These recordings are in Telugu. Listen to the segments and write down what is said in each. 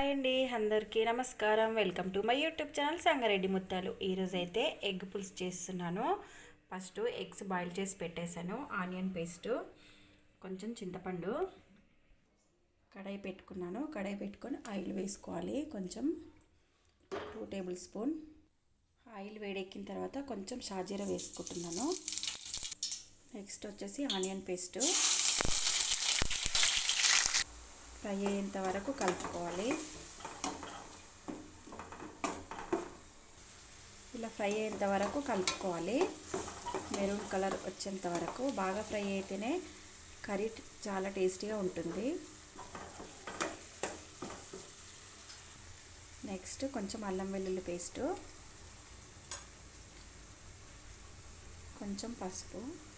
హాయ్ అండి అందరికీ నమస్కారం. Welcome to my YouTube channel Sangareddy ముత్తాలు. ఈరోజు అయితే ఎగ్ పులుసు చేస్తున్నాను. ఫస్ట్ ఎగ్స్ బాయిల్ చేసి పెట్టేశాను. ఆనియన్ పేస్ట్ కొంచెం చింతపండు కడాయి పెట్టుకున్నాను. కడాయి పెట్టుకొని ఆయిల్ వేసుకోవాలి. కొంచెం టూ టేబుల్ స్పూన్ ఆయిల్ వేడెక్కిన తర్వాత కొంచెం షాజీరా వేసుకుంటున్నాను. నెక్స్ట్ వచ్చేసి ఆనియన్ పేస్టు. ఫ్రై అయ్యేంత వరకు కలుపుకోవాలి. ఇలా ఫ్రై అయ్యేంత వరకు కలుపుకోవాలి. మెరూన్ కలర్ వచ్చేంత వరకు. బాగా ఫ్రై అయితేనే కర్రీ చాలా టేస్టీగా ఉంటుంది. నెక్స్ట్ కొంచెం అల్లం వెల్లుల్లి పేస్టు. కొంచెం పసుపు.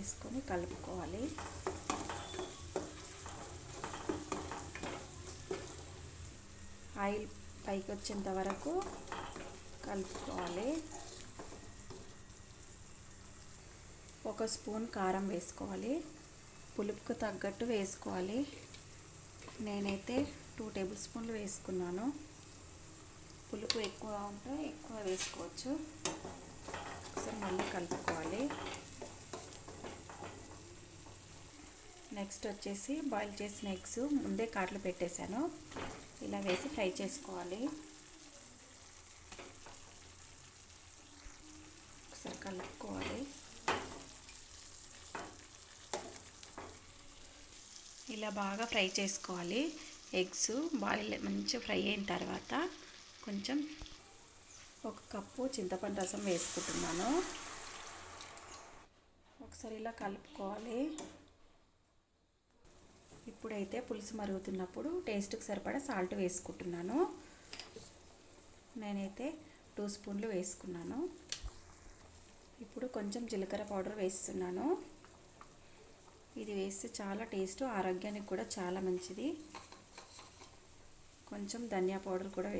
వేసుకొని కలుపుకోవాలి. ఆయిల్ పైకి వచ్చేంత వరకు కలుపుకోవాలి. ఒక స్పూన్ కారం వేసుకోవాలి. పులుపుకు తగ్గట్టు వేసుకోవాలి. నేనైతే టూ టేబుల్ స్పూన్లు వేసుకున్నాను. పులుపు ఎక్కువ ఉంటే ఎక్కువ వేసుకోవచ్చు. ఒకసారి మళ్ళీ కలుపుకోవాలి. నెక్స్ట్ వచ్చేసి బాయిల్ చేసిన ఎగ్స్ ముందే కాట్లు పెట్టేశాను. ఇలా వేసి ఫ్రై చేసుకోవాలి. ఒకసారి కలుపుకోవాలి. ఇలా బాగా ఫ్రై చేసుకోవాలి. ఎగ్స్ బాయిల్ మంచిగా ఫ్రై అయిన తర్వాత కొంచెం ఒక కప్పు చింతపండు రసం వేసుకుంటున్నాను. ఒకసారి ఇలా కలుపుకోవాలి. ఇప్పుడైతే పులుసు మరుగుతున్నప్పుడు టేస్ట్కి సరిపడా సాల్ట్ వేసుకుంటున్నాను. నేనైతే టూ స్పూన్లు వేసుకున్నాను. ఇప్పుడు కొంచెం జీలకర్ర పౌడర్ వేస్తున్నాను. ఇది వేస్తే చాలా టేస్ట్ ఆరోగ్యానికి కూడా చాలా మంచిది. కొంచెం ధనియా పౌడర్ కూడా